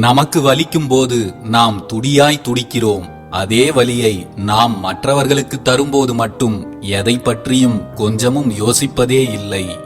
நமக்கு வலிக்கும் போது நாம் துடியாய் துடிக்கிறோம். அதே வலியை நாம் மற்றவர்களுக்கு தரும்போது மட்டும் எதை பற்றியும் கொஞ்சமும் யோசிப்பதே இல்லை.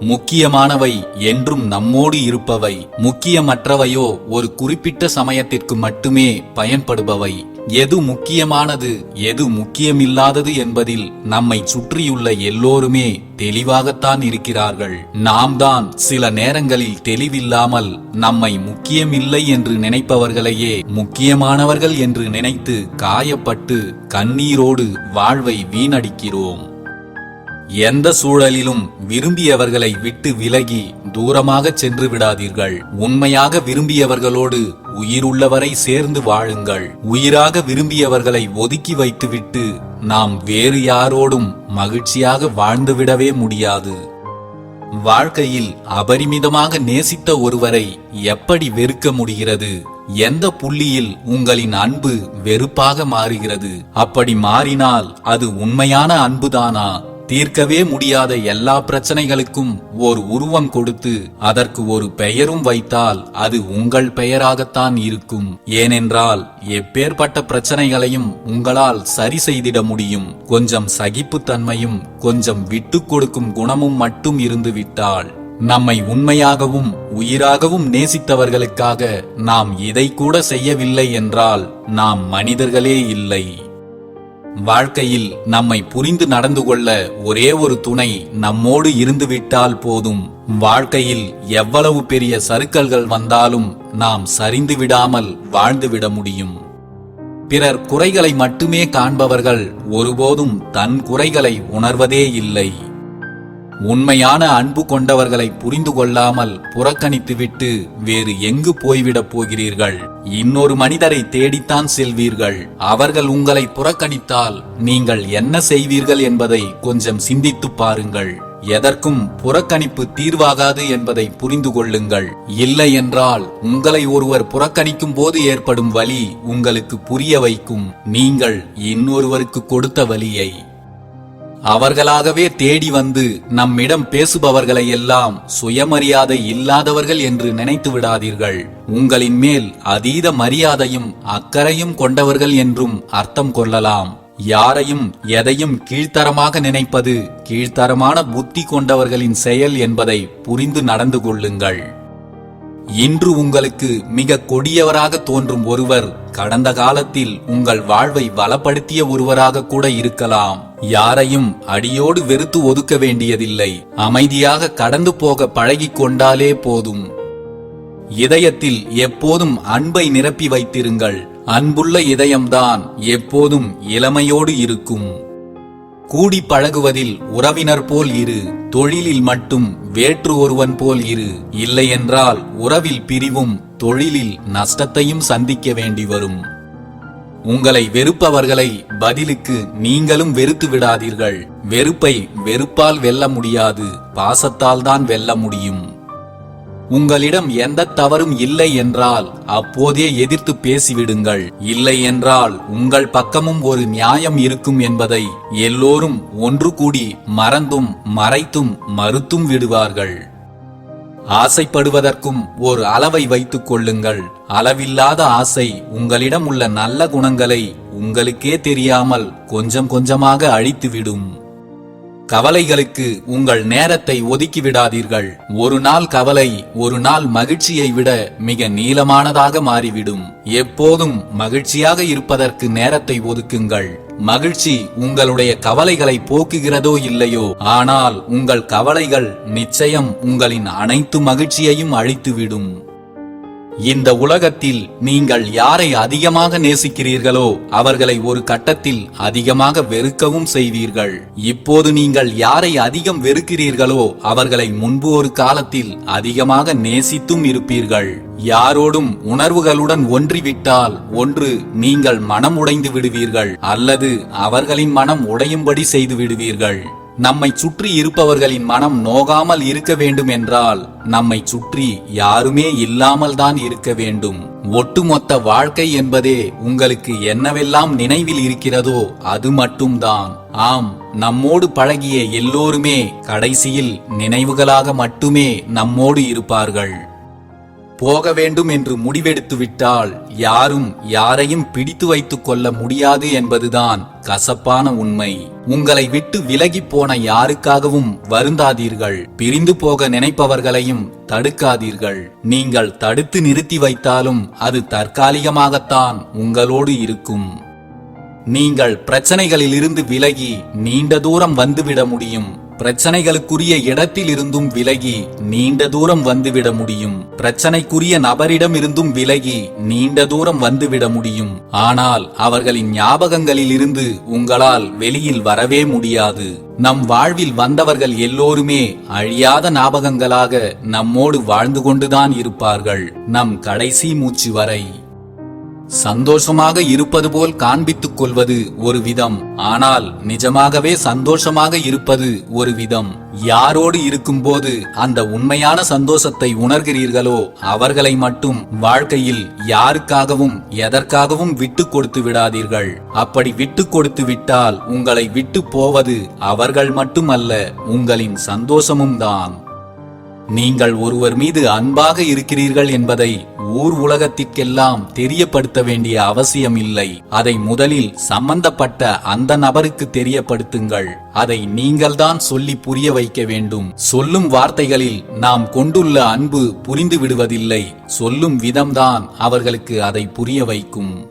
முக்கியமானவை என்றும் நம்மோடு இருப்பவை முக்கியமற்றவையோ ஒரு குறிப்பிட்ட சமயத்திற்கு மட்டுமே பயன்படுபவை. எது முக்கியமானது எது முக்கியமில்லாதது என்பதில் நம்மை சுற்றியுள்ள எல்லோருமே தெளிவாகத்தான் இருக்கிறார்கள். நாம் தான் சில நேரங்களில் தெளிவில்லாமல் நம்மை முக்கியமில்லை என்று நினைப்பவர்களையே முக்கியமானவர்கள் என்று நினைத்து காயப்பட்டு கண்ணீரோடு வாழ்வை வீணடிக்கிறோம். எந்த சூழலிலும் விரும்பியவர்களை விட்டு விலகி தூரமாக சென்று விடாதீர்கள். உண்மையாக விரும்பியவர்களோடு உயிருள்ளவரை சேர்ந்து வாழுங்கள். உயிராக விரும்பியவர்களை ஒதுக்கி வைத்துவிட்டு நாம் வேறு யாரோடும் மகிழ்ச்சியாக வாழ்ந்துவிடவே முடியாது. வாழ்க்கையில் அபரிமிதமாக நேசித்த ஒருவரை எப்படி வெறுக்க முடிகிறது? எந்த புள்ளியில் உங்களின் அன்பு வெறுப்பாக மாறுகிறது? அப்படி மாறினால் அது உண்மையான அன்புதானா? தீர்க்கவே முடியாத எல்லா பிரச்சனைகளுக்கும் ஓர் உருவம் கொடுத்து அதற்கு ஒரு பெயரும் வைத்தால் அது உங்கள் பெயராகத்தான் இருக்கும். ஏனென்றால் எப்பேற்பட்ட பிரச்சனைகளையும் உங்களால் சரி செய்திட முடியும். கொஞ்சம் சகிப்புத்தன்மையும் கொஞ்சம் விட்டுக் கொடுக்கும் குணமும் மட்டும் இருந்து விட்டால் நம்மை உண்மையாகவும் உயிராகவும் நேசித்தவர்களுக்காக நாம் இதை கூட செய்யவில்லை என்றால் நாம் மனிதர்களே இல்லை. வாழ்க்கையில் நம்மை புரிந்து நடந்து கொள்ள ஒரே ஒரு துணை நம்மோடு இருந்துவிட்டால் போதும். வாழ்க்கையில் எவ்வளவு பெரிய சறுக்கல்கள் வந்தாலும் நாம் சரிந்து விடாமல் வாழ்ந்துவிட முடியும். பிறர் குறைகளை மட்டுமே காண்பவர்கள் ஒருபோதும் தன் குறைகளை உணர்வதே இல்லை. உண்மையான அன்பு கொண்டவர்களை புரிந்து கொள்ளாமல் புறக்கணித்துவிட்டு வேறு எங்கு போய்விடப் போகிறீர்கள்? இன்னொரு மனிதரை தேடித்தான் செல்வீர்கள். அவர்கள் உங்களை புறக்கணித்தால் நீங்கள் என்ன செய்வீர்கள் என்பதை கொஞ்சம் சிந்தித்துப் பாருங்கள். எதற்கும் புறக்கணிப்பு தீர்வாகாது என்பதை புரிந்து கொள்ளுங்கள். இல்லை என்றால் உங்களை ஒருவர் புறக்கணிக்கும் போது ஏற்படும் வலி உங்களுக்கு புரிய வைக்கும். நீங்கள் இன்னொருவருக்கு கொடுத்த வலியை. அவர்களாகவே தேடி வந்து நம்மிடம் பேசுபவர்களை எல்லாம் சுயமரியாதை இல்லாதவர்கள் என்று நினைத்து விடாதீர்கள். உங்களின் மேல் அதீத மரியாதையும் அக்கறையும் கொண்டவர்கள் என்றும் அர்த்தம் கொள்ளலாம். யாரையும் எதையும் கீழ்த்தரமாக நினைப்பது கீழ்த்தரமான புத்தி கொண்டவர்களின் செயல் என்பதை புரிந்து நடந்து கொள்ளுங்கள். இன்று உங்களுக்கு மிக கொடியவராக தோன்றும் ஒருவர் கடந்த காலத்தில் உங்கள் வாழ்வை வளப்படுத்திய ஒருவராக கூட இருக்கலாம். யாரையும் அடியோடு வெறுத்து ஒதுக்க வேண்டியதில்லை. அமைதியாக கடந்து போக பழகிக் கொண்டாலே போதும். இதயத்தில் எப்போதும் அன்பை நிரப்பி வைத்திருங்கள். அன்புள்ள இதயம்தான் எப்போதும் இளமையோடு இருக்கும். கூடி பழகுவதில் உறவினர் போல் இரு தொழிலில் மட்டும் வேற்று ஒருவன் போல் இரு. இல்லையென்றால் உறவில் பிரிவும் தொழிலில் நஷ்டத்தையும் சந்திக்க வேண்டி வரும். உங்களை வெறுப்பவர்களை பதிலுக்கு நீங்களும் வெறுத்து விடாதீர்கள். வெறுப்பை வெறுப்பால் வெல்ல முடியாது. பாசத்தால் தான் வெல்ல முடியும். உங்களிடம் எந்த தவறும் இல்லை என்றால் அப்போதே எதிர்த்து பேசிவிடுங்கள். இல்லை என்றால் உங்கள் பக்கமும் ஒரு நியாயம் இருக்கும் என்பதை எல்லோரும் ஒன்று கூடி மறந்தும் மறைத்தும் மறுத்தும் விடுவார்கள். ஆசைப்படுவதற்கும் ஒரு அளவை வைத்துக் கொள்ளுங்கள். அளவில்லாத ஆசை உங்களிடம் உள்ள நல்ல குணங்களை உங்களுக்கே தெரியாமல் கொஞ்சம் கொஞ்சமாக அழித்துவிடும். கவலைகளுக்கு உங்கள் நேரத்தை ஒதுக்கிவிடாதீர்கள். ஒரு நாள் கவலை ஒரு நாள் மகிழ்ச்சியை விட மிக நீளமானதாக மாறிவிடும். எப்போதும் மகிழ்ச்சியாக இருப்பதற்கு நேரத்தை ஒதுக்குங்கள். மகிழ்ச்சி உங்களுடைய கவலைகளை போக்குகிறதோ இல்லையோ ஆனால் உங்கள் கவலைகள் நிச்சயம் உங்களின் அனைத்து மகிழ்ச்சியையும் அழித்துவிடும். இந்த உலகத்தில் நீங்கள் யாரை அதிகமாக நேசிக்கிறீர்களோ அவர்களை ஒரு கட்டத்தில் அதிகமாக வெறுக்கவும் செய்வீர்கள். இப்போது நீங்கள் யாரை அதிகம் வெறுக்கிறீர்களோ அவர்களை முன்பு ஒரு காலத்தில் அதிகமாக நேசித்தும் இருப்பீர்கள். யாரோடும் உணர்வுகளுடன் ஒன்றிவிட்டால் ஒன்று நீங்கள் மனம் உடைந்து விடுவீர்கள் அல்லது அவர்களின் மனம் உடையும்படி செய்து விடுவீர்கள். நம்மை சுற்றி இருப்பவர்களின் மனம் நோகாமல் இருக்க வேண்டும் என்றால் நம்மை சுற்றி யாருமே இல்லாமல் தான் இருக்க வேண்டும். ஒட்டுமொத்த வாழ்க்கை என்பதே உங்களுக்கு என்னவெல்லாம் நினைவில் இருக்கிறதோ அது மட்டும்தான். ஆம் நம்மோடு பழகிய எல்லோருமே கடைசியில் நினைவுகளாக மட்டுமே நம்மோடு இருப்பார்கள். போக வேண்டும் என்று முடிவெடுத்து விட்டால் யாரும் யாரையும் பிடித்து வைத்துக் கொள்ள முடியாது என்பதுதான் கசப்பான உண்மை. உங்களை விட்டு விலகி போன யாருக்காகவும் வருந்தாதீர்கள். பிரிந்து போக நினைப்பவர்களையும் தடுக்காதீர்கள். நீங்கள் தடுத்து நிறுத்தி வைத்தாலும் அது தற்காலிகமாகத்தான் உங்களோடு இருக்கும். நீங்கள் பிரச்சனைகளிலிருந்து விலகி நீண்ட தூரம் வந்துவிட முடியும். பிரச்சனைகளுக்குரிய இடத்தில் இருந்தும் விலகி நீண்ட தூரம் வந்துவிட முடியும். பிரச்சனைக்குரிய நபரிடம் இருந்தும் விலகி நீண்ட தூரம் வந்துவிட முடியும். ஆனால் அவர்களின் ஞாபகங்களில் இருந்து உங்களால் வெளியில் வரவே முடியாது. நம் வாழ்வில் வந்தவர்கள் எல்லோருமே அழியாத ஞாபகங்களாக நம்மோடு வாழ்ந்து கொண்டுதான் இருப்பார்கள். நம் கடைசி மூச்சு வரை சந்தோஷமாக இருப்பது போல் காண்பித்துக் கொள்வது ஒரு விதம். ஆனால் நிஜமாகவே சந்தோஷமாக இருப்பது ஒரு விதம். யாரோடு இருக்கும்போது அந்த உண்மையான சந்தோஷத்தை உணர்கிறீர்களோ அவர்களை மட்டும் வாழ்க்கையில் யாருக்காகவும் எதற்காகவும் விட்டு கொடுத்து விடாதீர்கள். அப்படி விட்டு கொடுத்து விட்டால் உங்களை விட்டு போவது அவர்கள் மட்டுமல்ல உங்களின் சந்தோஷமும் தான். நீங்கள் ஒருவர் மீது அன்பாக இருக்கிறீர்கள் என்பதை ஊர் உலகத்திற்கெல்லாம் தெரியப்படுத்த வேண்டிய அவசியம் இல்லை. அதை முதலில் சம்பந்தப்பட்ட அந்த நபருக்கு தெரியப்படுத்துங்கள். அதை நீங்கள்தான் சொல்லி புரிய வைக்க வேண்டும். சொல்லும் வார்த்தைகளில் நாம் கொண்டுள்ள அன்பு புரிந்து விடுவதில்லை. சொல்லும் விதம்தான் அவர்களுக்கு அதை புரிய வைக்கும்.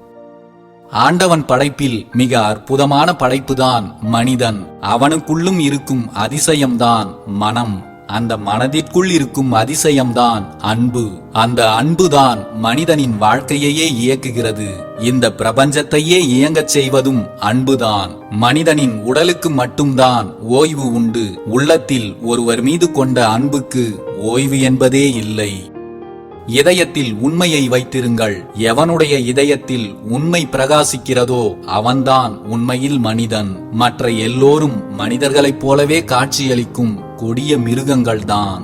ஆண்டவன் படைப்பில் மிக அற்புதமான படைப்புதான் மனிதன். அவனுக்குள்ளும் இருக்கும் அதிசயம்தான் மனம். அந்த மனதிற்குள் இருக்கும் அதிசயம்தான் அன்பு. அந்த அன்புதான் மனிதனின் வாழ்க்கையையே இயக்குகிறது. இந்த பிரபஞ்சத்தையே இயங்கச் செய்வதும் அன்புதான். மனிதனின் உடலுக்கு மட்டும்தான் ஓய்வு உண்டு. உள்ளத்தில் ஒருவர் மீது கொண்ட அன்புக்கு ஓய்வு என்பதே இல்லை. இதயத்தில் உண்மையை வைத்திருங்கள். எவனுடைய இதயத்தில் உண்மை பிரகாசிக்கிறதோ அவன்தான் உண்மையில் மனிதன். மற்ற எல்லோரும் மனிதர்களைப் போலவே காட்சியளிக்கும் கொடிய மிருகங்கள்தான்.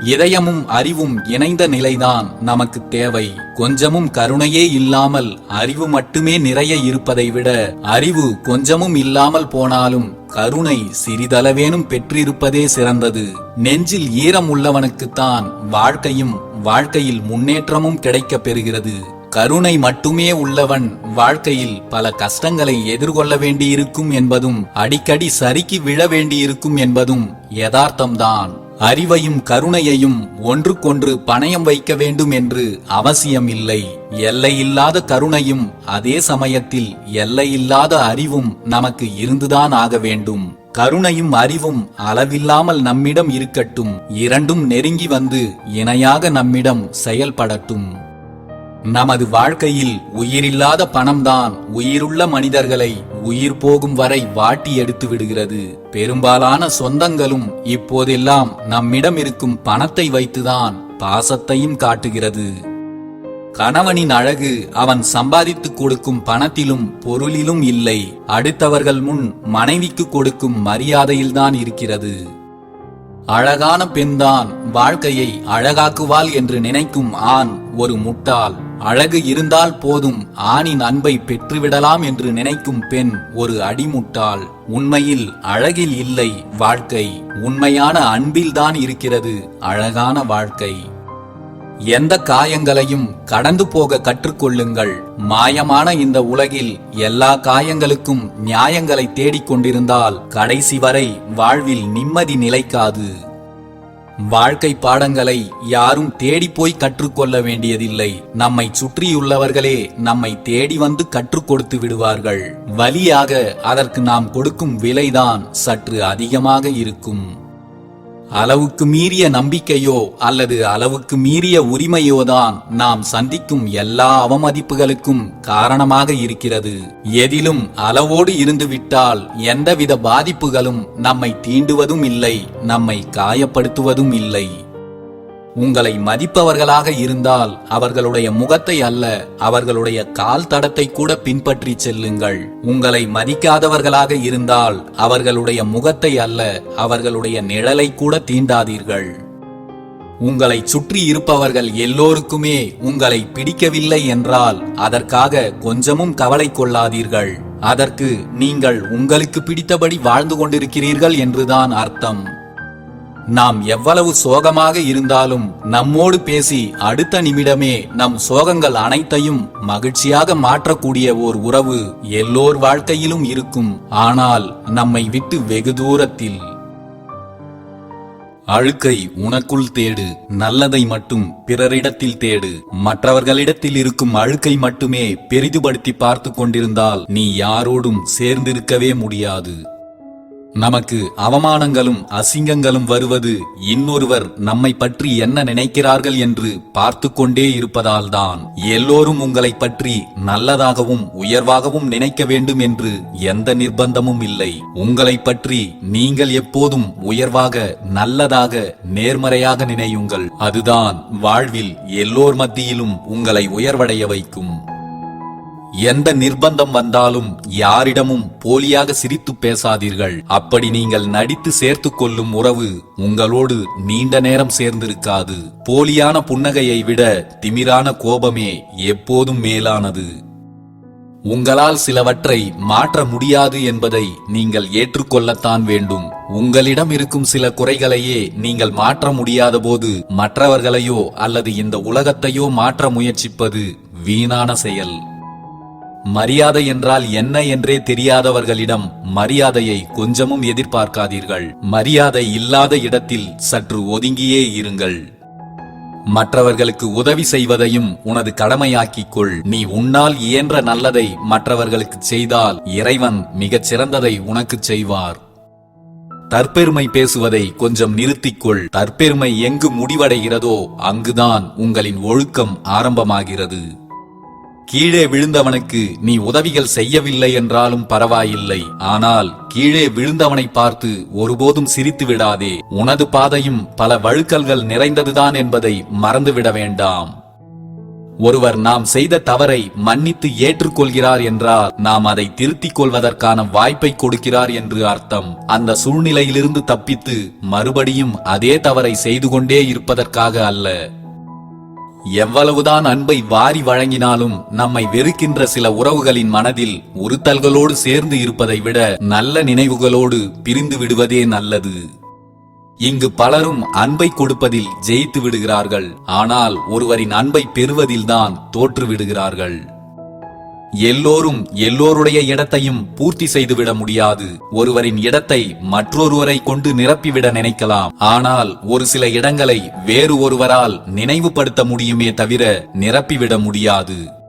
இதயமும் அறிவும் இணைந்த நிலைதான் நமக்கு தேவை. கொஞ்சமும் கருணையே இல்லாமல் அறிவு மட்டுமே நிறைய இருப்பதை விட அறிவு கொஞ்சமும் இல்லாமல் போனாலும் கருணை சிறிதளவேனும் பெற்றிருப்பதே சிறந்தது. நெஞ்சில் ஈரம் உள்ளவனுக்குத்தான் வாழ்க்கையும் வாழ்க்கையில் முன்னேற்றமும் கிடைக்கப் பெறுகிறது. கருணை மட்டுமே உள்ளவன் வாழ்க்கையில் பல கஷ்டங்களை எதிர்கொள்ள வேண்டியிருக்கும் என்பதும் அடிக்கடி சறுக்கி விழ வேண்டியிருக்கும் என்பதும் யதார்த்தம்தான். அறிவையும் கருணையையும் ஒன்றுக்கொன்று பணயம் வைக்க வேண்டும் என்று அவசியம் இல்லை எல்லையில்லாத கருணையும் அதே சமயத்தில் எல்லையில்லாத அறிவும் நமக்கு இருந்துதான் ஆக வேண்டும். கருணையும் அறிவும் அளவில்லாமல் நம்மிடம் இருக்கட்டும் இரண்டும் நெருங்கி வந்து இணையாக நம்மிடம் செயல்படட்டும். நமது வாழ்க்கையில் உயிரில்லாத பணம்தான் உயிருள்ள மனிதர்களை உயிர் போகும் வரை வாட்டி எடுத்து விடுகிறது. பெரும்பாலான சொந்தங்களும் இப்போதெல்லாம் நம்மிடம் இருக்கும் பணத்தை வைத்துதான் பாசத்தையும் காட்டுகிறது. கணவனின் அழகு அவன் சம்பாதித்துக் கொடுக்கும் பணத்திலும் பொருளிலும் இல்லை. அடுத்தவர்கள் முன் மனைவிக்கு கொடுக்கும் மரியாதையில்தான் இருக்கிறது. அழகான பெண்தான் வாழ்க்கையை அழகாக்குவாள் என்று நினைக்கும் ஆண் ஒரு முட்டாள். அழகு இருந்தால் போதும் ஆணின் அன்பை பெற்றுவிடலாம் என்று நினைக்கும் பெண் ஒரு அடிமுட்டாள். உண்மையில் அழகில் இல்லை வாழ்க்கை உண்மையான அன்பில்தான் இருக்கிறது அழகான வாழ்க்கை. எந்த காயங்களையும் கடந்து போக கற்றுக்கொள்ளுங்கள். மாயமான இந்த உலகில் எல்லா காயங்களுக்கும் நியாயங்களை தேடிக்கொண்டிருந்தால் கடைசி வரை வாழ்வில் நிம்மதி நிலைக்காது. வாழ்க்கை பாடங்களை யாரும் தேடி போய் கற்றுக்கொள்ள வேண்டியதில்லை. நம்மை சுற்றியுள்ளவர்களே நம்மை தேடி வந்து கற்றுக் கொடுத்து விடுவார்கள். வழியாக அதற்கு நாம் கொடுக்கும் விலைதான் சற்று அதிகமாக இருக்கும். அளவுக்கு மீறிய நம்பிக்கையோ அல்லது அளவுக்கு மீறிய உரிமையோதான் நாம் சந்திக்கும் எல்லா அவமதிப்புகளுக்கும் காரணமாக இருக்கிறது. எதிலும் அளவோடு இருந்துவிட்டால் எந்தவித பாதிப்புகளும் நம்மை தீண்டுவதும் இல்லை நம்மை காயப்படுத்துவதும் இல்லை. உங்களை மதிப்பவர்களாக இருந்தால் அவர்களுடைய முகத்தை அல்ல அவர்களுடைய கால் தடத்தை கூட பின்பற்றி செல்லுங்கள். உங்களை மதிக்காதவர்களாக இருந்தால் அவர்களுடைய முகத்தை அல்ல அவர்களுடைய நிழலை கூட தீண்டாதீர்கள். உங்களை சுற்றி இருப்பவர்கள் எல்லோருக்குமே உங்களை பிடிக்கவில்லை என்றால் அதற்காக கொஞ்சமும் கவலை கொள்ளாதீர்கள். அதற்கு நீங்கள் உங்களுக்கு பிடித்தபடி வாழ்ந்து கொண்டிருக்கிறீர்கள் என்றுதான் அர்த்தம். நாம் எவ்வளவு சோகமாக இருந்தாலும் நம்மோடு பேசி அடுத்த நிமிடமே நம் சோகங்கள் அனைத்தையும் மகிழ்ச்சியாக மாற்றக்கூடிய ஓர் உறவு எல்லோர் வாழ்க்கையிலும் இருக்கும். ஆனால் நம்மை விட்டு வெகு தூரத்தில். அழுக்கை உனக்குள் தேடு நல்லதை மட்டும் பிறரிடத்தில் தேடு. மற்றவர்களிடத்தில் இருக்கும் அழுக்கை மட்டுமே பெரிதுபடுத்தி பார்த்து கொண்டிருந்தால் நீ யாரோடும் சேர்ந்திருக்கவே முடியாது. நமக்கு அவமானங்களும் அசிங்கங்களும் வருவது இன்னொருவர் நம்மை பற்றி என்ன நினைக்கிறார்கள் என்று பார்த்து கொண்டே இருப்பதால்தான் எல்லோரும் உங்களை பற்றி நல்லதாகவும் உயர்வாகவும் நினைக்க வேண்டும் என்று எந்த நிர்பந்தமும் இல்லை. உங்களை பற்றி நீங்கள் எப்போதும் உயர்வாக நல்லதாக நேர்மறையாக நினையுங்கள். அதுதான் வாழ்வில் எல்லோர் மத்தியிலும் உங்களை உயர்வடைய வைக்கும். எந்த நிர்பந்தம் வந்தாலும் யாரிடமும் போலியாக சிரித்து பேசாதீர்கள். அப்படி நீங்கள் நடித்து சேர்த்து கொள்ளும் உறவு உங்களோடு நீண்ட நேரம் சேர்ந்திருக்காது. போலியான புன்னகையை விட திமிரான கோபமே எப்போதும் மேலானது. உங்களால் சிலவற்றை மாற்ற முடியாது என்பதை நீங்கள் ஏற்றுக்கொள்ளத்தான் வேண்டும். உங்களிடம் இருக்கும் சில குறைகளையே நீங்கள் மாற்ற முடியாத போது மற்றவர்களையோ அல்லது இந்த உலகத்தையோ மாற்ற முயற்சிப்பது வீணான செயல். மரியாதை என்றால் என்ன என்றே தெரியாதவர்களிடம் மரியாதையை கொஞ்சமும் எதிர்பார்க்காதீர்கள். மரியாதை இல்லாத இடத்தில் சற்று ஒதுங்கியே இருங்கள். மற்றவர்களுக்கு உதவி செய்வதையும் உனது கடமையாக்கிக் கொள். நீ உன்னால் இயன்ற நல்லதை மற்றவர்களுக்கு செய்தால் இறைவன் மிகச் சிறந்ததை உனக்குச் செய்வார். தற்பெருமை பேசுவதை கொஞ்சம் நிறுத்திக்கொள் தற்பெருமை எங்கு முடிவடைகிறதோ அங்குதான் உங்களின் ஒழுக்கம் ஆரம்பமாகிறது. கீழே விழுந்தவனுக்கு நீ உதவிகள் செய்யவில்லை என்றாலும் பரவாயில்லை. ஆனால் கீழே விழுந்தவனை பார்த்து ஒருபோதும் சிரித்து விடாதே. உனது பாதையும் பல வழுக்கல்கள் நிறைந்ததுதான் என்பதை மறந்துவிட வேண்டாம். ஒருவர் நாம் செய்த தவறை மன்னித்து ஏற்றுக்கொள்கிறார் என்றால் நாம் அதை திருத்திக் கொள்வதற்கான வாய்ப்பை கொடுக்கிறார் என்று அர்த்தம். அந்த சூழ்நிலையிலிருந்து தப்பித்து மறுபடியும் அதே தவறை செய்து கொண்டே இருப்பதற்காக அல்ல. எவ்வளவுதான் அன்பை வாரி வழங்கினாலும் நம்மை வெறுக்கின்ற சில உறவுகளின் மனதில் உறுத்தல்களோடு சேர்ந்து இருப்பதை விட நல்ல நினைவுகளோடு பிரிந்து விடுவதே நல்லது. இங்கு பலரும் அன்பை கொடுப்பதில் ஜெயித்து விடுகிறார்கள். ஆனால் ஒருவரின் அன்பை பெறுவதில்தான் தோற்று விடுகிறார்கள் எல்லோரும் எல்லோருடைய இடத்தையும் பூர்த்தி செய்துவிட முடியாது. ஒருவரின் இடத்தை மற்றொருவரை கொண்டு நிரப்பிவிட நினைக்கலாம். ஆனால் ஒரு சில இடங்களை வேறு ஒருவரால் நினைவுபடுத்த முடியுமே தவிர நிரப்பிவிட முடியாது.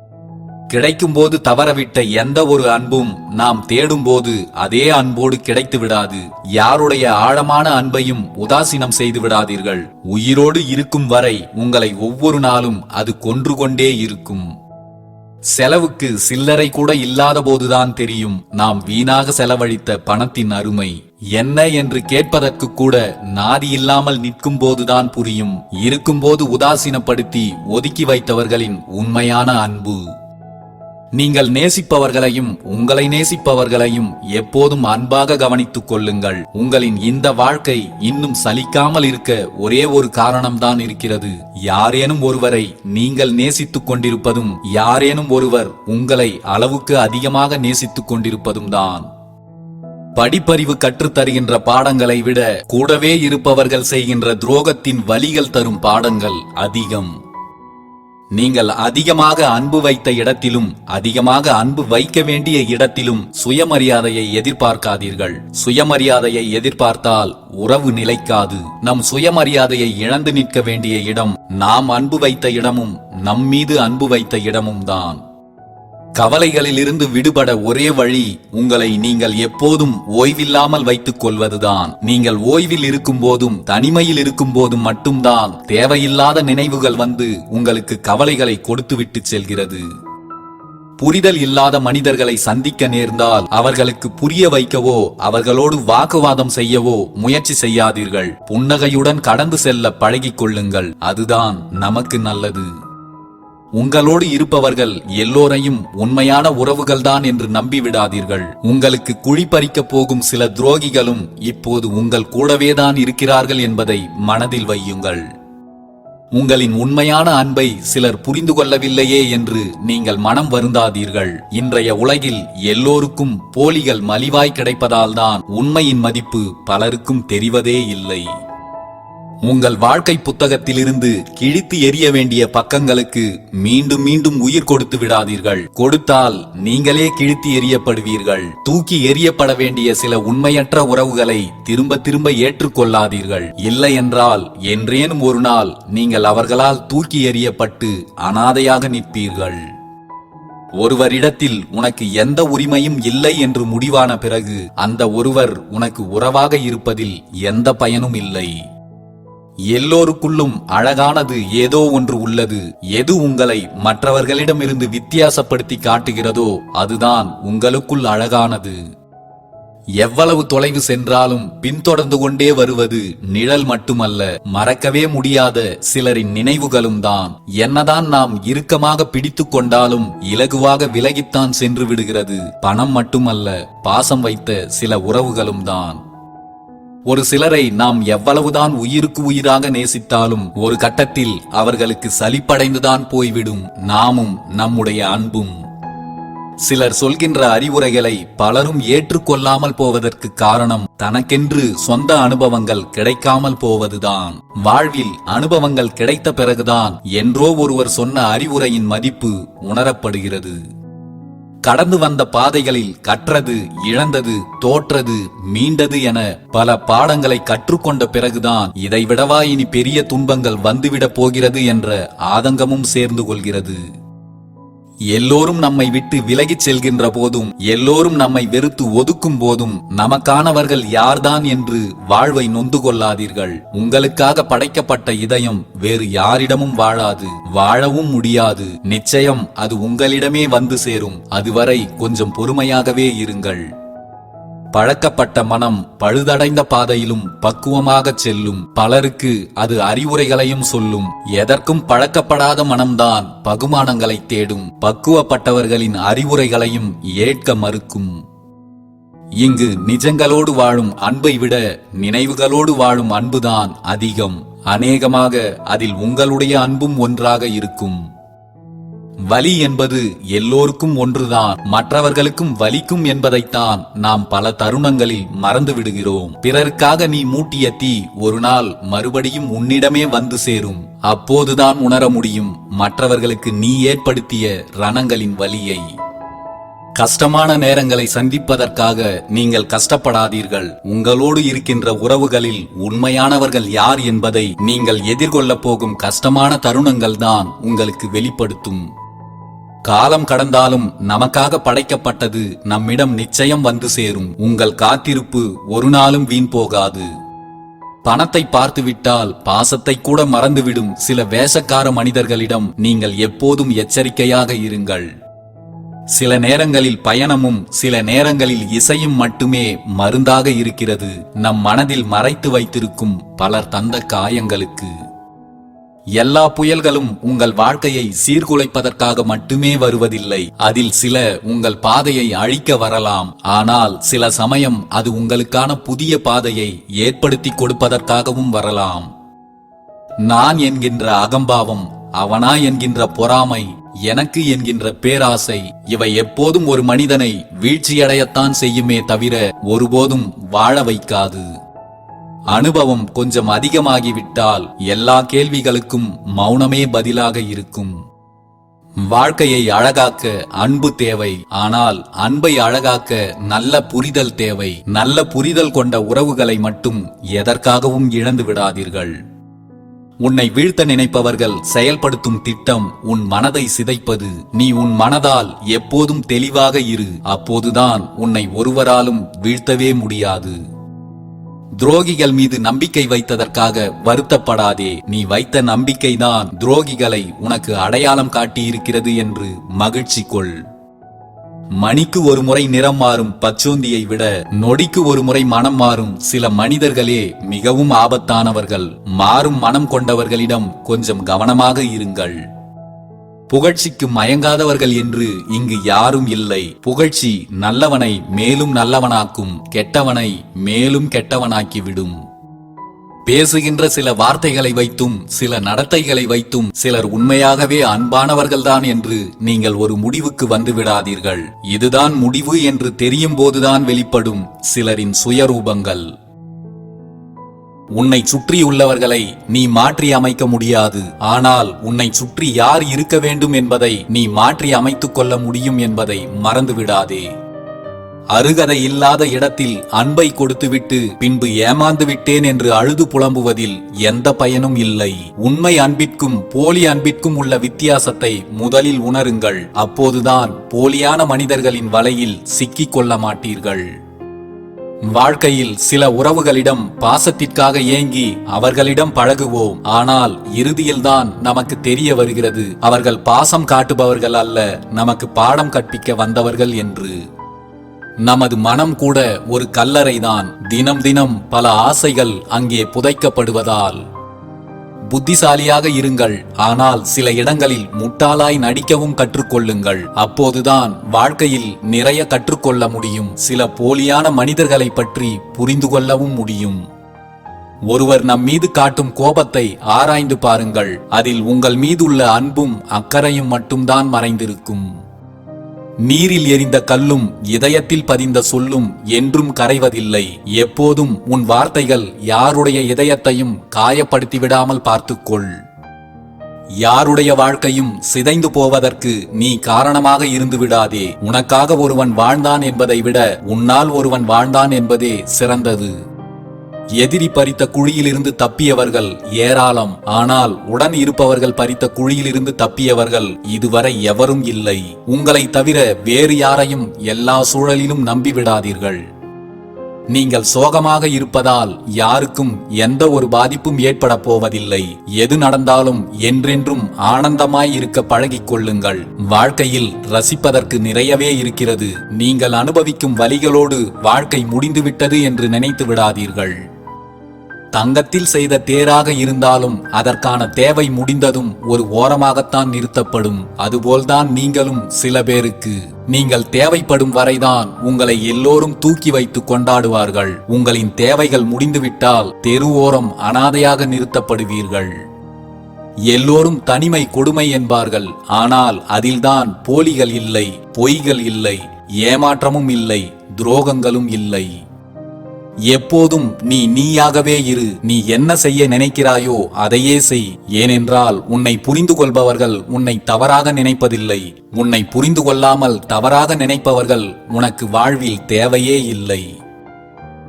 கிடைக்கும்போது தவறவிட்ட எந்த ஒரு அன்பும் நாம் தேடும்போது அதே அன்போடு கிடைத்து விடாது யாருடைய ஆழமான அன்பையும் உதாசீனம் செய்து விடாதீர்கள் உயிரோடு இருக்கும் வரை உங்களை ஒவ்வொரு நாளும் அது கொன்று கொண்டே இருக்கும். செலவுக்கு சில்லறை கூட இல்லாத போதுதான் தெரியும். நாம் வீணாக செலவழித்த பணத்தின் அருமை என்ன என்று கேட்பதற்கு கூட நாதி இல்லாமல் நிற்கும் போதுதான் புரியும். இருக்கும்போது உதாசீனப்படுத்தி ஒதுக்கி வைத்தவர்களின் உண்மையான அன்பு. நீங்கள் நேசிப்பவர்களையும் உங்களை நேசிப்பவர்களையும் எப்போதும் அன்பாக கவனித்துக் கொள்ளுங்கள். உங்களின் இந்த வாழ்க்கை இன்னும் சலிக்காமல் இருக்க ஒரே ஒரு காரணம்தான் இருக்கிறது. யாரேனும் ஒருவரை நீங்கள் நேசித்துக் கொண்டிருப்பதும் யாரேனும் ஒருவர் உங்களை அளவுக்கு அதிகமாக நேசித்துக் கொண்டிருப்பதும் தான். படிப்பறிவு கற்றுத்தருகின்ற பாடங்களை விட கூடவே இருப்பவர்கள் செய்கின்ற துரோகத்தின் வலிகள் தரும் பாடங்கள் அதிகம். நீங்கள் அதிகமாக அன்பு வைத்த இடத்திலும் அதிகமாக அன்பு வைக்க வேண்டிய இடத்திலும் சுயமரியாதையை எதிர்பார்க்காதீர்கள். சுயமரியாதையை எதிர்பார்த்தால் உறவு நிலைக்காது. நம் சுயமரியாதையை இழந்து நிற்க வேண்டிய இடம் நாம் அன்பு வைத்த இடமும் நம் மீது அன்பு வைத்த இடமும் தான். கவலைகளிலிருந்து விடுபட ஒரே வழி உங்களை நீங்கள் எப்போதும் ஓய்வில்லாமல் வைத்துக் கொள்வதுதான். நீங்கள் ஓய்வில் இருக்கும் போதும் தனிமையில் இருக்கும் போதும் மட்டும்தான் தேவையில்லாத நினைவுகள் வந்து உங்களுக்கு கவலைகளை கொடுத்துவிட்டு செல்கிறது. புரிதல் இல்லாத மனிதர்களை சந்திக்க நேர்ந்தால் அவர்களுக்கு புரிய வைக்கவோ அவர்களோடு வாக்குவாதம் செய்யவோ முயற்சி செய்யாதீர்கள். புன்னகையுடன் கடந்து செல்ல பழகிக் கொள்ளுங்கள். அதுதான் நமக்கு நல்லது. உங்களோடு இருப்பவர்கள் எல்லோரையும் உண்மையான உறவுகள்தான் என்று நம்பிவிடாதீர்கள். உங்களுக்கு குழிப்பறிக்க போகும் சில துரோகிகளும் இப்போது உங்கள் கூடவேதான் இருக்கிறார்கள் என்பதை மனதில் வையுங்கள். உங்களின் உண்மையான அன்பை சிலர் புரிந்து கொள்ளவில்லையே என்று நீங்கள் மனம் வருந்தாதீர்கள். இன்றைய உலகில் எல்லோருக்கும் போலிகள் மலிவாய் கிடைப்பதால்தான் உண்மையின் மதிப்பு பலருக்கும் தெரிவதே இல்லை. உங்கள் வாழ்க்கை புத்தகத்திலிருந்து கிழித்து எறிய வேண்டிய பக்கங்களுக்கு மீண்டும் மீண்டும் உயிர் கொடுத்து விடாதீர்கள். கொடுத்தால் நீங்களே கிழித்து எறியப்படுவீர்கள் தூக்கி எறியப்பட வேண்டிய சில உண்மையற்ற உறவுகளை திரும்ப திரும்ப ஏற்றுக்கொள்ளாதீர்கள். இல்லை என்றால் என்றேனும் ஒரு நாள் நீங்கள் அவர்களால் தூக்கி எறியப்பட்டு அனாதையாக நிற்பீர்கள். ஒருவரிடத்தில் உனக்கு எந்த உரிமையும் இல்லை என்று முடிவான பிறகு அந்த ஒருவர் உனக்கு உறவாக இருப்பதில் எந்த பயனும் இல்லை. எல்லோருக்குள்ளும் அழகானது ஏதோ ஒன்று உள்ளது. எது உங்களை மற்றவர்களிடமிருந்து வித்தியாசப்படுத்தி காட்டுகிறதோ அதுதான் உங்களுக்குள் அழகானது. எவ்வளவு தொலைவு சென்றாலும் பின்தொடர்ந்து கொண்டே வருவது நிழல் மட்டுமல்ல மறக்கவே முடியாத சிலரின் நினைவுகளும் தான். என்னதான் நாம் இறுக்கமாக பிடித்துக் கொண்டாலும் இலகுவாக விலகித்தான் சென்று விடுகிறது. பணம் மட்டுமல்ல பாசம் வைத்த சில உறவுகளும் தான். ஒரு சிலரை நாம் எவ்வளவுதான் உயிருக்கு உயிராக நேசித்தாலும் ஒரு கட்டத்தில் அவர்களுக்கு சலிப்படைந்துதான் போய்விடும் நாமும் நம்முடைய அன்பும். சிலர் சொல்கின்ற அறிவுரைகளை பலரும் ஏற்றுக்கொள்ளாமல் போவதற்கு காரணம் தனக்கென்று சொந்த அனுபவங்கள் கிடைக்காமல் போவதுதான். வாழ்வில் அனுபவங்கள் கிடைத்த பிறகுதான் என்றோ ஒருவர் சொன்ன அறிவுரையின் மதிப்பு உணரப்படுகிறது. கடந்து வந்த பாதைகளில் கற்றது இழந்தது தோற்றது மீண்டது என பல பாடங்களை கற்றுக்கொண்ட பிறகுதான் இதை விடவா இனி பெரிய துன்பங்கள் வந்துவிடப் போகிறது என்ற ஆதங்கமும் சேர்ந்து கொள்கிறது. எல்லோரும் நம்மை விட்டு விலகிச் செல்கின்ற போதும் எல்லோரும் நம்மை வெறுத்து ஒதுக்கும் போதும் நமக்கானவர்கள் யார்தான் என்று வாழ்வை நொந்து கொள்ளாதீர்கள். உங்களுக்காக படைக்கப்பட்ட இதயம் வேறு யாரிடமும் வாழாது வாழவும் முடியாது. நிச்சயம் அது உங்களிடமே வந்து சேரும். அதுவரை கொஞ்சம் பொறுமையாகவே இருங்கள். பழக்கப்பட்ட மனம் பழுதடைந்த பாதையிலும் பக்குவமாகச் செல்லும். பலருக்கு அது அறிவுரைகளையும் சொல்லும். எதற்கும் பழக்கப்படாத மனம்தான் பகுமானங்களை தேடும். பக்குவப்பட்டவர்களின் அறிவுரைகளையும் ஏற்க மறுக்கும். இங்கு நிஜங்களோடு வாழும் அன்பை விட நினைவுகளோடு வாழும் அன்புதான் அதிகம். அநேகமாக அதில் உங்களுடைய அன்பும் ஒன்றாக இருக்கும். வலி என்பது எல்லோருக்கும் ஒன்றுதான் மற்றவர்களுக்கும் வலிக்கும் என்பதைத்தான் நாம் பல தருணங்களில் மறந்து விடுகிறோம். பிறருக்காக நீ மூட்டிய தீ ஒரு நாள் மறுபடியும் உன்னிடமே வந்து சேரும். அப்போதுதான் உணர முடியும் மற்றவர்களுக்கு நீ ஏற்படுத்திய ரணங்களின் வலியை. கஷ்டமான நேரங்களை சந்திப்பதற்காக நீங்கள் கஷ்டப்படாதீர்கள். உங்களோடு இருக்கின்ற உறவுகளில் உண்மையானவர்கள் யார் என்பதை நீங்கள் எதிர்கொள்ளப் போகும் கஷ்டமான தருணங்கள் தான் உங்களுக்கு வெளிப்படுத்தும். காலம் கடந்தாலும் நமக்காக படைக்கப்பட்டது நம்மிடம் நிச்சயம் வந்து சேரும். உங்கள் காத்திருப்பு ஒரு நாளும் வீண் போகாது. பணத்தை பார்த்துவிட்டால் பாசத்தை கூட மறந்துவிடும். சில வேஷக்கார மனிதர்களிடம் நீங்கள் எப்போதும் எச்சரிக்கையாக இருங்கள். சில நேரங்களில் பயணமும் சில நேரங்களில் இசையும் மட்டுமே மருந்தாக இருக்கிறது. நம் மனதில் மறைத்து வைத்திருக்கும் பலர் தந்த காயங்களுக்கு. எல்லா புயல்களும் உங்கள் வாழ்க்கையை சீர்குலைப்பதற்காக மட்டுமே வருவதில்லை. அதில் சில உங்கள் பாதையை அழிக்க வரலாம். ஆனால் சில சமயம் அது உங்களுக்கான புதிய பாதையை ஏற்படுத்தி கொடுப்பதற்காகவும் வரலாம். நான் என்கின்ற அகம்பாவம் அவனா என்கின்ற பொறாமை எனக்கு என்கின்ற பேராசை இவை எப்போதும் ஒரு மனிதனை வீழ்ச்சியடையத்தான் செய்யுமே தவிர ஒருபோதும் வாழ வைக்காது. அனுபவம் கொஞ்சம் அதிகமாகிவிட்டால் எல்லா கேள்விகளுக்கும் மௌனமே பதிலாக இருக்கும். வாழ்க்கையை அழகாக்க அன்பு தேவை. ஆனால் அன்பை அழகாக்க நல்ல புரிதல் தேவை. நல்ல புரிதல் கொண்ட உறவுகளை மட்டும் எதற்காகவும் இழந்து விடாதீர்கள். உன்னை வீழ்த்த நினைப்பவர்கள் செயல்படுத்தும் திட்டம் உன் மனதை சிதைப்பது. நீ உன் மனதால் எப்போதும் தெளிவாக இரு. அப்போதுதான் உன்னை ஒருவராலும் வீழ்த்தவே முடியாது. துரோகிகள் மீது நம்பிக்கை வைத்ததற்காக வருத்தப்படாதே. நீ வைத்த நம்பிக்கைதான் துரோகிகளை உனக்கு அடையாளம் காட்டியிருக்கிறது என்று மகிழ்ச்சி கொள். மணிக்கு ஒரு முறை நிறம் மாறும் பச்சோந்தியை விட நொடிக்கு ஒரு முறை மனம் மாறும் சில மனிதர்களே மிகவும் ஆபத்தானவர்கள். மாறும் மனம் கொண்டவர்களிடம் கொஞ்சம் கவனமாக இருங்கள். புகழ்ச்சிக்கு மயங்காதவர்கள் என்று இங்கு யாரும் இல்லை. புகழ்ச்சி நல்லவனை மேலும் நல்லவனாக்கும் கெட்டவனை மேலும் கெட்டவனாக்கிவிடும். பேசுகின்ற சில வார்த்தைகளை வைத்தும் சில நடத்தைகளை வைத்தும் சிலர் உண்மையாகவே அன்பானவர்கள்தான் என்று நீங்கள் ஒரு முடிவுக்கு வந்து விடாதீர்கள் இதுதான் முடிவு என்று தெரியும் போதுதான் வெளிப்படும் சிலரின் சுயரூபங்கள். உன்னை சுற்றியுள்ளவர்களை நீ மாற்றி அமைக்க முடியாது. ஆனால் உன்னை சுற்றி யார் இருக்க வேண்டும் என்பதை நீ மாற்றி அமைத்துக் கொள்ள முடியும் என்பதை மறந்துவிடாதே. அருகதை இல்லாத இடத்தில் அன்பை கொடுத்துவிட்டு பின்பு ஏமாந்து விட்டேன் என்று அழுது புலம்புவதில் எந்த பயனும் இல்லை. உண்மை அன்பிற்கும் போலி அன்பிற்கும் உள்ள வித்தியாசத்தை முதலில் உணருங்கள். அப்போதுதான் போலியான மனிதர்களின் வலையில் சிக்கிக் கொள்ள மாட்டீர்கள். வாழ்க்கையில் சில உறவுகளிடம் பாசத்திற்காக ஏங்கி அவர்களிடம் பழகுவோம். ஆனால் இறுதியில்தான் நமக்கு தெரிய வருகிறது அவர்கள் பாசம் காட்டுபவர்கள் அல்ல நமக்கு பாடம் கற்பிக்க வந்தவர்கள் என்று. நமது மனம் கூட ஒரு கல்லறைதான். தினம் தினம் பல ஆசைகள் அங்கே புதைக்கப்படுவதால். புத்திசாலியாக இருங்கள். ஆனால் சில இடங்களில் முட்டாளாய் நடிக்கவும் கற்றுக்கொள்ளுங்கள். அப்போதுதான் வாழ்க்கையில் நிறைய கற்றுக்கொள்ள முடியும். சில போலியான மனிதர்களை பற்றி புரிந்து கொள்ளவும் முடியும். ஒருவர் நம் மீது காட்டும் கோபத்தை ஆராய்ந்து பாருங்கள். அதில் உங்கள் மீதுள்ள அன்பும் அக்கறையும் மட்டும்தான் மறைந்திருக்கும். நீரில் எரிந்த கல்லும் இதயத்தில் பதிந்த சொல்லும் என்றும் கரைவதில்லை. எப்போதும் உன் வார்த்தைகள் யாருடைய இதயத்தையும் காயப்படுத்தி விடாமல் பார்த்துக்கொள். யாருடைய வாழ்க்கையும் சிதைந்து போவதற்கு நீ காரணமாக இருந்து விடாதே. உனக்காக ஒருவன் வாழ்ந்தான் என்பதை விட உன்னால் ஒருவன் வாழ்ந்தான் என்பதே சிறந்தது. எதிரி பறித்த குழியிலிருந்து தப்பியவர்கள் ஏராளம். ஆனால் உடன் இருப்பவர்கள் பறித்த குழியிலிருந்து தப்பியவர்கள் இதுவரை எவரும் இல்லை. உங்களை தவிர வேறு யாரையும் எல்லா சூழலிலும் நம்பிவிடாதீர்கள். நீங்கள் சோகமாக இருப்பதால் யாருக்கும் எந்த ஒரு பாதிப்பும் ஏற்பட போவதில்லை. எது நடந்தாலும் என்றென்றும் ஆனந்தமாய் இருக்க பழகிக் கொள்ளுங்கள். வாழ்க்கையில் ரசிப்பதற்கு நிறையவே இருக்கிறது. நீங்கள் அனுபவிக்கும் வழிகளோடு வாழ்க்கை முடிந்துவிட்டது என்று நினைத்து விடாதீர்கள். தங்கத்தில் செய்த தேராக இருந்தாலும் அதற்கான தேவை முடிந்ததும் ஒரு ஓரமாகத்தான் நிறுத்தப்படும். அதுபோல்தான் நீங்களும் சில பேருக்கு. நீங்கள் தேவைப்படும் வரைதான் உங்களை எல்லோரும் தூக்கி வைத்து கொண்டாடுவார்கள். உங்களின் தேவைகள் முடிந்துவிட்டால் தெரு ஓரம் அனாதையாக நிறுத்தப்படுவீர்கள். எல்லோரும் தனிமை கொடுமை என்பார்கள். ஆனால் அதில்தான் போலிகள் இல்லை பொய்கள் இல்லை ஏமாற்றமும் இல்லை துரோகங்களும் இல்லை. எப்போதும் நீ நீயாகவே இரு. நீ என்ன செய்ய நினைக்கிறாயோ அதையே செய். ஏனென்றால் உன்னை புரிந்து கொள்பவர்கள் உன்னை தவறாக நினைப்பதில்லை. உன்னை புரிந்து கொள்ளாமல் தவறாக நினைப்பவர்கள் உனக்கு வாழ்வில் தேவையே இல்லை.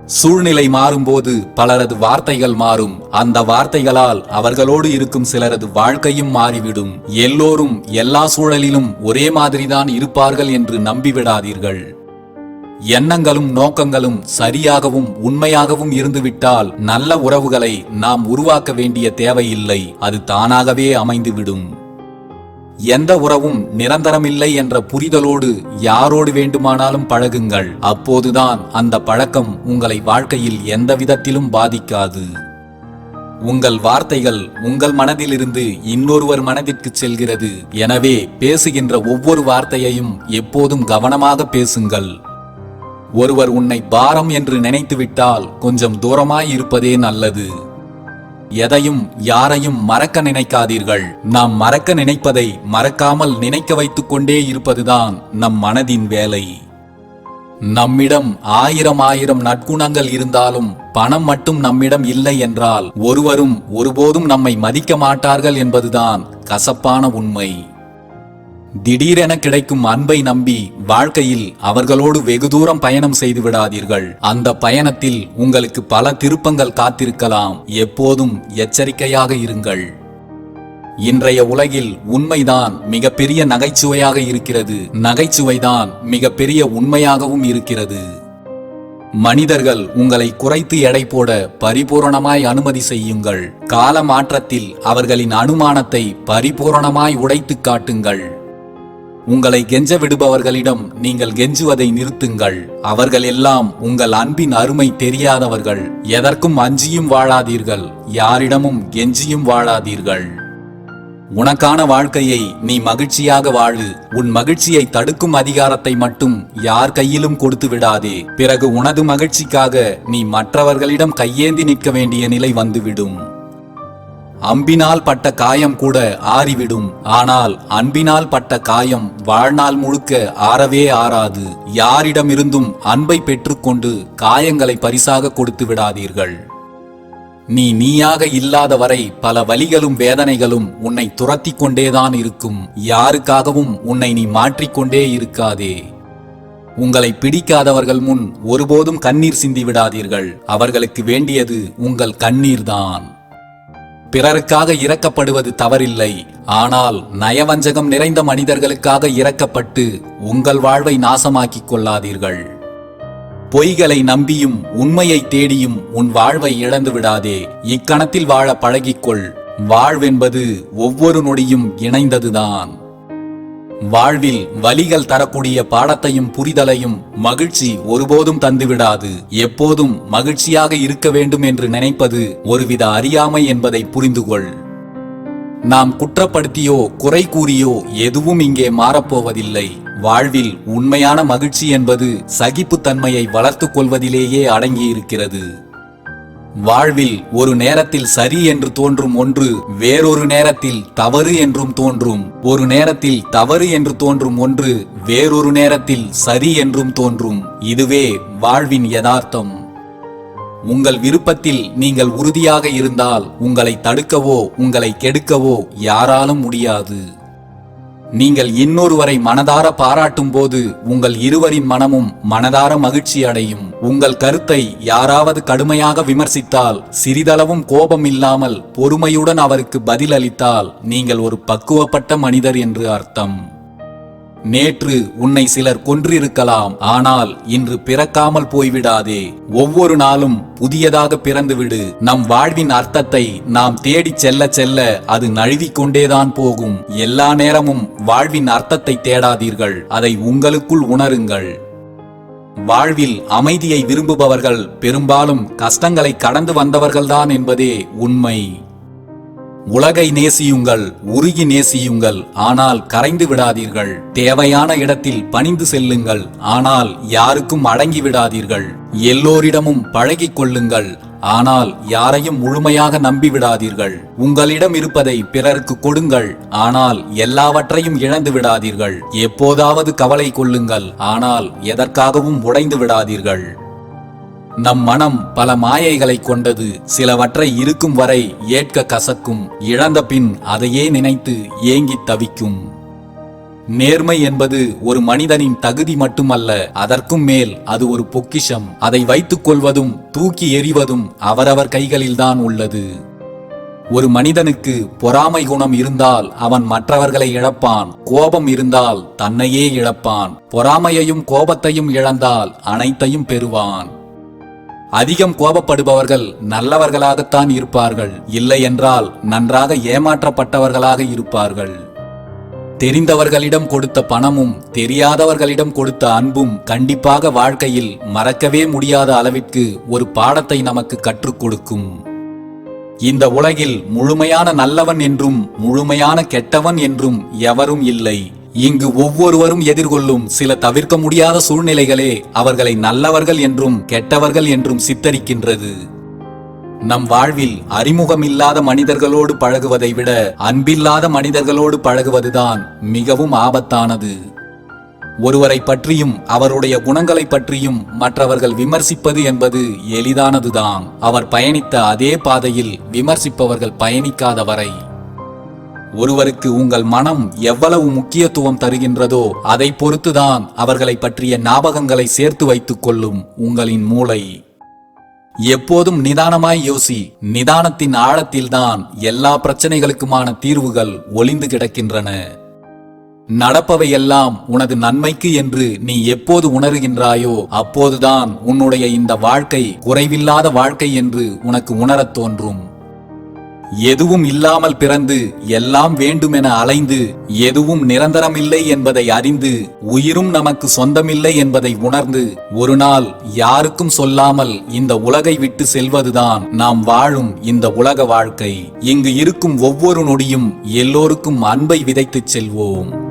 சூழ்நிலை மாறும்போது பலரது வார்த்தைகள் மாறும். அந்த வார்த்தைகளால் அவர்களோடு இருக்கும் சிலரது வாழ்க்கையும் மாறிவிடும். எல்லோரும் எல்லா சூழலிலும் ஒரே மாதிரிதான் இருப்பார்கள் என்று நம்பிவிடாதீர்கள். எண்ணங்களும் நோக்கங்களும் சரியாகவும் உண்மையாகவும் இருந்துவிட்டால் நல்ல உறவுகளை நாம் உருவாக்க வேண்டிய தேவையில்லை அது தானாகவே அமைந்துவிடும். எந்த உறவும் நிரந்தரமில்லை என்ற புரிதலோடு யாரோடு வேண்டுமானாலும் பழகுங்கள் அப்போதுதான் அந்த பழக்கம் உங்களை வாழ்க்கையில் எந்த விதத்திலும் பாதிக்காது. உங்கள் வார்த்தைகள் உங்கள் மனதிலிருந்து இன்னொருவர் மனதிற்கு செல்கிறது எனவே பேசுகின்ற ஒவ்வொரு வார்த்தையையும் எப்போதும் கவனமாக பேசுங்கள். ஒருவர் உன்னை பாரம் என்று நினைத்துவிட்டால் கொஞ்சம் தூரமாய் இருப்பதே நல்லது. எதையும் யாரையும் மறக்க நினைக்காதீர்கள். நாம் மறக்க நினைப்பதை மறக்காமல் நினைக்க வைத்துக் கொண்டே இருப்பதுதான் நம் மனதின் வேலை. நம்மிடம் ஆயிரம் ஆயிரம் நற்குணங்கள் இருந்தாலும் பணம் மட்டும் நம்மிடம் இல்லை என்றால் ஒருவரும் ஒருபோதும் நம்மை மதிக்க மாட்டார்கள் என்பதுதான் கசப்பான உண்மை. திடீரென கிடைக்கும் அன்பை நம்பி வாழ்க்கையில் அவர்களோடு வெகு தூரம் பயணம் செய்து விடாதீர்கள். அந்த பயணத்தில் உங்களுக்கு பல திருப்பங்கள் காத்திருக்கலாம். எப்போதும் எச்சரிக்கையாக இருங்கள். இன்றைய உலகில் உண்மைதான் மிகப்பெரிய நகைச்சுவையாக இருக்கிறது. நகைச்சுவைதான் மிகப்பெரிய உண்மையாகவும் இருக்கிறது. மனிதர்கள் உங்களை குறைத்து எடை போட பரிபூரணமாய் அனுமதி செய்யுங்கள். கால மாற்றத்தில் அவர்களின் அனுமானத்தை பரிபூரணமாய் உடைத்துக் காட்டுங்கள். உங்களை கெஞ்ச விடுபவர்களிடம் நீங்கள் கெஞ்சுவதை நிறுத்துங்கள். அவர்கள் எல்லாம் உங்கள் அன்பின் அருமை தெரியாதவர்கள். எதற்கும் அஞ்சியும் வாழாதீர்கள். யாரிடமும் கெஞ்சியும் வாழாதீர்கள். உனக்கான வாழ்க்கையை நீ மகிழ்ச்சியாக வாழு. உன் மகிழ்ச்சியை தடுக்கும் அதிகாரத்தை மட்டும் யார் கையிலும் கொடுத்து விடாதே. பிறகு உனது மகிழ்ச்சிக்காக நீ மற்றவர்களிடம் கையேந்தி நிற்க வேண்டிய நிலை வந்துவிடும். அம்பினால் பட்ட காயம் கூட ஆறிவிடும். ஆனால் அன்பினால் பட்ட காயம் வாழ்நாள் முழுக்க ஆறவே ஆறாது. யாரிடமிருந்தும் அன்பை பெற்றுக்கொண்டு காயங்களை பரிசாக கொடுத்து விடாதீர்கள். நீ நீயாக இல்லாத வரை பல வலிகளும் வேதனைகளும் உன்னை துரத்தி கொண்டேதான் இருக்கும். யாருக்காகவும் உன்னை நீ மாற்றிக்கொண்டே இருக்காதே. உங்களை பிடிக்காதவர்கள் முன் ஒருபோதும் கண்ணீர் சிந்தி விடாதீர்கள். அவர்களுக்கு வேண்டியது உங்கள் கண்ணீர்தான். பிறருக்காக இறக்கப்படுவது தவறில்லை. ஆனால் நயவஞ்சகம் நிறைந்த மனிதர்களுக்காக இறக்கப்பட்டு உங்கள் வாழ்வை நாசமாக்கிக் கொள்ளாதீர்கள். பொய்களை நம்பியும் உண்மையை தேடியும் உன் வாழ்வை இழந்து விடாதே. இக்கணத்தில் வாழ பழகிக்கொள். வாழ்வென்பது ஒவ்வொரு நொடியும் இணைந்ததுதான். வாழ்வில் வலிகள் தரக்கூடிய பாடத்தையும் புரிதலையும் மகிழ்ச்சி ஒருபோதும் தந்துவிடாது. எப்போதும் மகிழ்ச்சியாக இருக்க வேண்டும் என்று நினைப்பது ஒருவித அறியாமை என்பதை புரிந்துகொள். நாம் குற்றப்படுத்தியோ குறை கூறியோ எதுவும் இங்கே மாறப்போவதில்லை. வாழ்வில் உண்மையான மகிழ்ச்சி என்பது சகிப்புத்தன்மையை வளர்த்துக் கொள்வதிலேயே அடங்கியிருக்கிறது. வாழ்வில் ஒரு நேரத்தில் சரி என்று தோன்றும் ஒன்று வேறொரு நேரத்தில் தவறு என்றும் தோன்றும். ஒரு நேரத்தில் தவறு என்று தோன்றும் ஒன்று வேறொரு நேரத்தில் சரி என்றும் தோன்றும். இதுவே வாழ்வின் யதார்த்தம். உங்கள் விருப்பத்தில் நீங்கள் உறுதியாக இருந்தால் உங்களை தடுக்கவோ உங்களை கெடுக்கவோ யாராலும் முடியாது. நீங்கள் இன்னொருவரை மனதார பாராட்டும் போது உங்கள் இருவரின் மனமும் மனதார மகிழ்ச்சி அடையும். உங்கள் கருத்தை யாராவது கடுமையாக விமர்சித்தால் சிறிதளவும் கோபம் இல்லாமல் பொறுமையுடன் அவருக்கு பதிலளித்தால் நீங்கள் ஒரு பக்குவப்பட்ட மனிதர் என்று அர்த்தம். நேற்று உன்னை சிலர் கொன்றிருக்கலாம் ஆனால் இன்று பிறக்காமல் போய்விடாதே. ஒவ்வொரு நாளும் புதியதாக பிறந்துவிடு. நம் வாழ்வின் அர்த்தத்தை நாம் தேடிச் செல்ல செல்ல அது நழுவிக் கொண்டேதான் போகும். எல்லா நேரமும் வாழ்வின் அர்த்தத்தை தேடாதீர்கள். அதை உங்களுக்குள் உணருங்கள். வாழ்வில் அமைதியை விரும்புபவர்கள் பெரும்பாலும் கஷ்டங்களை கடந்து வந்தவர்கள்தான் என்பதே உண்மை. உலகை நேசியுங்கள் உருகி நேசியுங்கள் ஆனால் கரைந்து விடாதீர்கள். தேவையான இடத்தில் பணிந்து செல்லுங்கள் ஆனால் யாருக்கும் அடங்கி விடாதீர்கள். எல்லோரிடமும் பழகிக் கொள்ளுங்கள் ஆனால் யாரையும் முழுமையாக நம்பி விடாதீர்கள். உங்களிடம் இருப்பதை பிறருக்கு கொடுங்கள் ஆனால் எல்லாவற்றையும் இழந்து விடாதீர்கள். எப்போதாவது கவலை கொள்ளுங்கள் ஆனால் எதற்காகவும் உடைந்து விடாதீர்கள். நம் மனம் பல மாயைகளை கொண்டது. சிலவற்றை இருக்கும் வரை ஏற்க கசக்கும். இழந்த பின் அதையே நினைத்து ஏங்கித் தவிக்கும். நேர்மை என்பது ஒரு மனிதனின் தகுதி மட்டுமல்ல அதற்கும் மேல் அது ஒரு பொக்கிஷம். அதை வைத்துக் கொள்வதும் தூக்கி எறிவதும் அவரவர் கைகளில்தான் உள்ளது. ஒரு மனிதனுக்கு பொறாமை குணம் இருந்தால் அவன் மற்றவர்களை இழப்பான். கோபம் இருந்தால் தன்னையே இழப்பான். பொறாமையையும் கோபத்தையும் இழந்தால் அனைத்தையும் பெறுவான். அதிகம் கோபப்படுபவர்கள் நல்லவர்களாகத்தான் இருப்பார்கள். இல்லை என்றால் நன்றாக ஏமாற்றப்பட்டவர்களாக இருப்பார்கள். தெரிந்தவர்களிடம் கொடுத்த பணமும் தெரியாதவர்களிடம் கொடுத்த அன்பும் கண்டிப்பாக வாழ்க்கையில் மறக்கவே முடியாத அளவிற்கு ஒரு பாடத்தை நமக்கு கற்றுக் கொடுக்கும். இந்த உலகில் முழுமையான நல்லவன் என்றும் முழுமையான கெட்டவன் என்றும் எவரும் இல்லை. இங்கு ஒவ்வொருவரும் எதிர்கொள்ளும் சில தவிர்க்க முடியாத சூழ்நிலைகளே அவர்களை நல்லவர்கள் என்றும் கெட்டவர்கள் என்றும் சித்தரிக்கின்றது. நம் வாழ்வில் அறிமுகமில்லாத மனிதர்களோடு பழகுவதை விட அன்பில்லாத மனிதர்களோடு பழகுவதுதான் மிகவும் ஆபத்தானது. ஒருவரை பற்றியும் அவருடைய குணங்களை பற்றியும் மற்றவர்கள் விமர்சிப்பது என்பது எளிதானதுதான். அவர் பயணித்த அதே பாதையில் விமர்சிப்பவர்கள் பயணிக்காத வரை ஒருவருக்கு உங்கள் மனம் எவ்வளவு முக்கியத்துவம் தருகின்றதோ அதை பொறுத்துதான் அவர்களை பற்றிய ஞாபகங்களை சேர்த்து வைத்துக் கொள்ளும் உங்களின் மூளை. எப்போதும் நிதானமாய் யோசி நிதானத்தின் ஆழத்தில்தான் எல்லா பிரச்சனைகளுக்குமான தீர்வுகள் ஒளிந்து கிடக்கின்றன. நடப்பவையெல்லாம் உனது நன்மைக்கு என்று நீ எப்போது உணர்கின்றாயோ அப்போதுதான் உன்னுடைய இந்த வாழ்க்கை குறைவில்லாத வாழ்க்கை என்று உனக்கு உணரத் தோன்றும். எதுவும் இல்லாமல் பிறந்து எல்லாம் வேண்டுமென அலைந்து எதுவும் நிரந்தரமில்லை என்பதை அறிந்து உயிரும் நமக்கு சொந்தமில்லை என்பதை உணர்ந்து ஒரு நாள் யாருக்கும் சொல்லாமல் இந்த உலகை விட்டு செல்வதுதான் நாம் வாழும் இந்த உலக வாழ்க்கை. இங்கு இருக்கும் ஒவ்வொரு நொடியும் எல்லோருக்கும் அன்பை விதைத்துச் செல்வோம்.